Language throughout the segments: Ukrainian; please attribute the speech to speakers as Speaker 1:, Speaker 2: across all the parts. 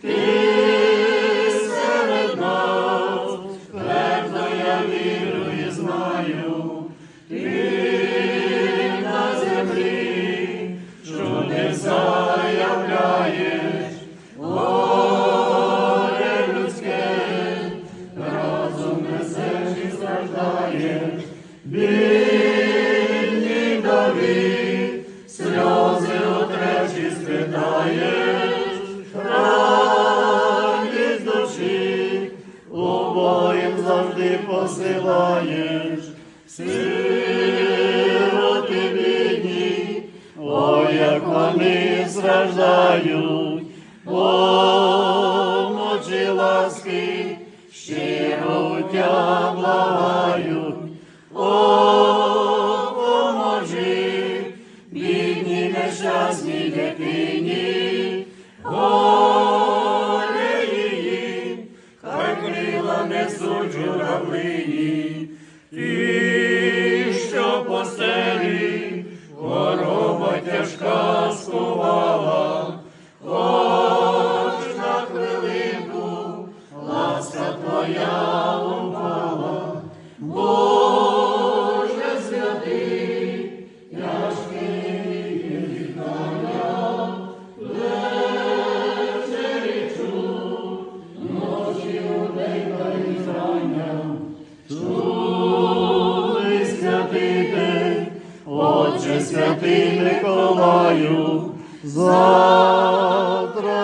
Speaker 1: ти серед нас, твердо я вірю і знаю, ти на землі чудеса являєш, горе людське, разом несеш і страждаєш, бідні вдові, сльози отречі спитаєш, радість душі, убоїм завжди посилаєш, сироти вони страждають, ласки, щиро тя благають, о, поможи, бідній нещасній дитині, горе її, хай крила несуть журавлині, ті, Отче святий Миколаю, завтра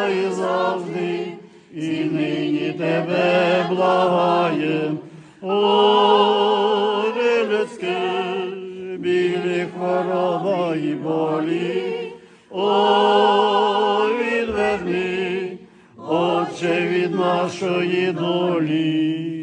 Speaker 1: і завжди, і нині тебе благаєм, Горе людське, білі хвороба і болі, Ой, відверни, Отче від нашої долі.